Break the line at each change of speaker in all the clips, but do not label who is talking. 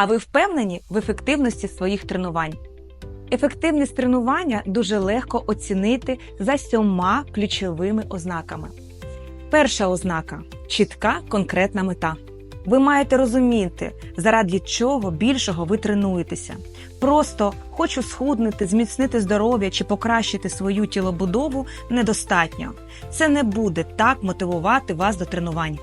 А ви впевнені в ефективності своїх тренувань? Ефективність тренування дуже легко оцінити за сьома ключовими ознаками. Перша ознака чітка конкретна мета. Ви маєте розуміти, заради чого більшого ви тренуєтеся. Просто хочу схуднути, зміцнити здоров'я чи покращити свою тілобудову недостатньо. Це не буде так мотивувати вас до тренувань.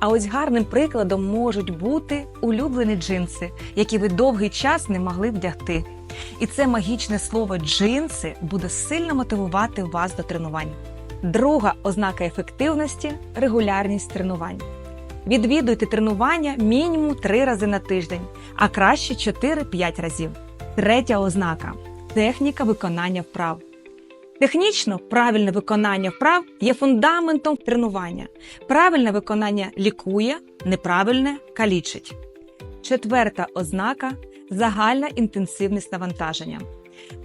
А ось гарним прикладом можуть бути улюблені джинси, які ви довгий час не могли вдягти. І це магічне слово джинси буде сильно мотивувати вас до тренувань. Друга ознака ефективності регулярність тренувань. Відвідуйте тренування мінімум 3 рази на тиждень, а краще 4-5 разів. Третя ознака техніка виконання вправ. Технічно правильне виконання вправ є фундаментом тренування. Правильне виконання лікує, неправильне калічить. Четверта ознака загальна інтенсивність навантаження.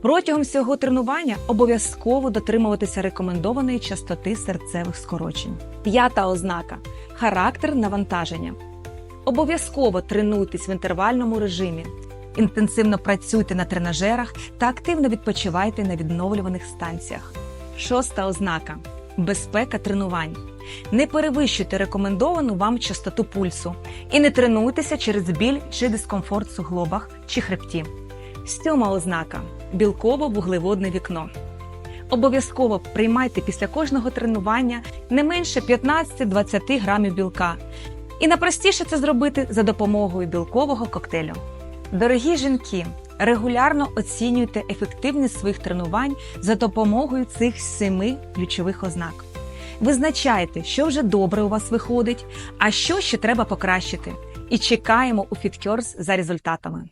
Протягом всього тренування обов'язково дотримуватися рекомендованої частоти серцевих скорочень. П'ята ознака характер навантаження. Обов'язково тренуйтесь в інтервальному режимі. Інтенсивно працюйте на тренажерах та активно відпочивайте на відновлюваних станціях. Шоста ознака безпека тренувань. Не перевищуйте рекомендовану вам частоту пульсу і не тренуйтеся через біль чи дискомфорт в суглобах чи хребті. Сьома ознака білково-вуглеводне вікно. Обов'язково приймайте після кожного тренування не менше 15-20 грамів білка. І найпростіше це зробити за допомогою білкового коктейлю. Дорогі жінки, регулярно оцінюйте ефективність своїх тренувань за допомогою цих семи ключових ознак. Визначайте, що вже добре у вас виходить, а що ще треба покращити. І чекаємо у FitCures за результатами.